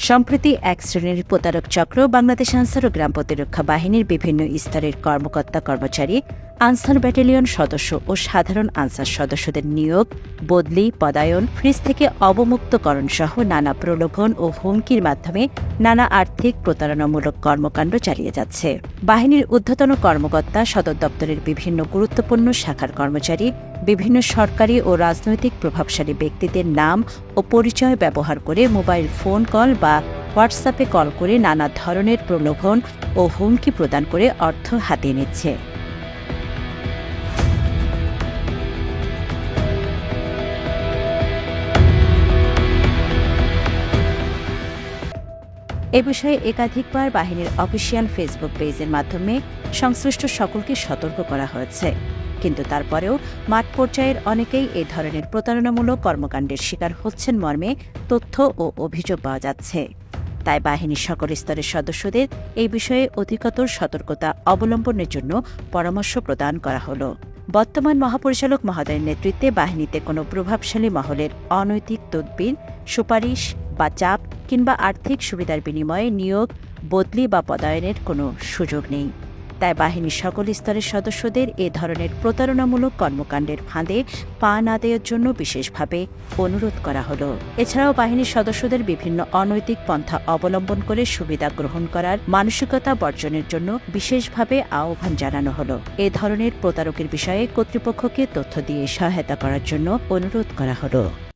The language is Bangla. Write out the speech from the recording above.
সম্প্রতি এক শ্রেণির প্রতারক চক্র বাংলাদেশ আনসার ও গ্রাম প্রতিরক্ষা বাহিনীর বিভিন্ন স্তরের কর্মকর্তা কর্মচারী আনসার ব্যাটালিয়ন সদস্য ও সাধারণ আনসার সদস্যদের নিয়োগ, বদলি, পদায়ন, ফ্রিজ থেকে অবমুক্তকরণ সহ নানা প্রলোভন ও হুমকির মাধ্যমে নানা আর্থিক প্রতারণামূলক কর্মকাণ্ড চালিয়ে যাচ্ছে। বাহিনীর ঊর্ধ্বতন কর্মকর্তা, সদর দপ্তরের বিভিন্ন গুরুত্বপূর্ণ শাখার কর্মচারী, বিভিন্ন সরকারি ও রাজনৈতিক প্রভাবশালী ব্যক্তিদের নাম ও পরিচয় ব্যবহার করে মোবাইল ফোন কল বা হোয়াটসঅ্যাপে কল করে নানা ধরনের প্রলোভন ও হুমকি প্রদান করে অর্থ হাতিয়ে নিচ্ছে। এ বিষয়ে একাধিকবার বাহিনীর অফিসিয়াল ফেসবুক পেজের মাধ্যমে সংশ্লিষ্ট সকলকে সতর্ক করা হয়েছে। কিন্তু তারপরেও মাঠ পর্যায়ের অনেকেই এ ধরনের প্রতারণামূলক কর্মকাণ্ডের শিকার হচ্ছেন মর্মে তথ্য ও অভিযোগ পাওয়া যাচ্ছে। তাই বাহিনীর সকল স্তরের সদস্যদের এই বিষয়ে অধিকতর সতর্কতা অবলম্বনের জন্য পরামর্শ প্রদান করা হলো। বর্তমান মহাপরিচালক মহোদয়ের নেতৃত্বে বাহিনীতে কোনো প্রভাবশালী মহলের অনৈতিক তদবির, সুপারিশ বা চাপ কিংবা আর্থিক সুবিধার বিনিময়ে নিয়োগ, বদলি বা পদায়নের কোনো সুযোগ নেই। তাই বাহিনীর সকল স্তরের সদস্যদের এ ধরনের প্রতারণামূলক কর্মকাণ্ডের ফাঁদে পা না দেওয়ার জন্য বিশেষভাবে অনুরোধ করা হলো। এছাড়াও বাহিনীর সদস্যদের বিভিন্ন অনৈতিক পন্থা অবলম্বন করে সুবিধা গ্রহণ করার মানসিকতা বর্জনের জন্য বিশেষভাবে আহ্বান জানানো হলো। এ ধরনের প্রতারকের বিষয়ে কর্তৃপক্ষকে তথ্য দিয়ে সহায়তা করার জন্য অনুরোধ করা হলো।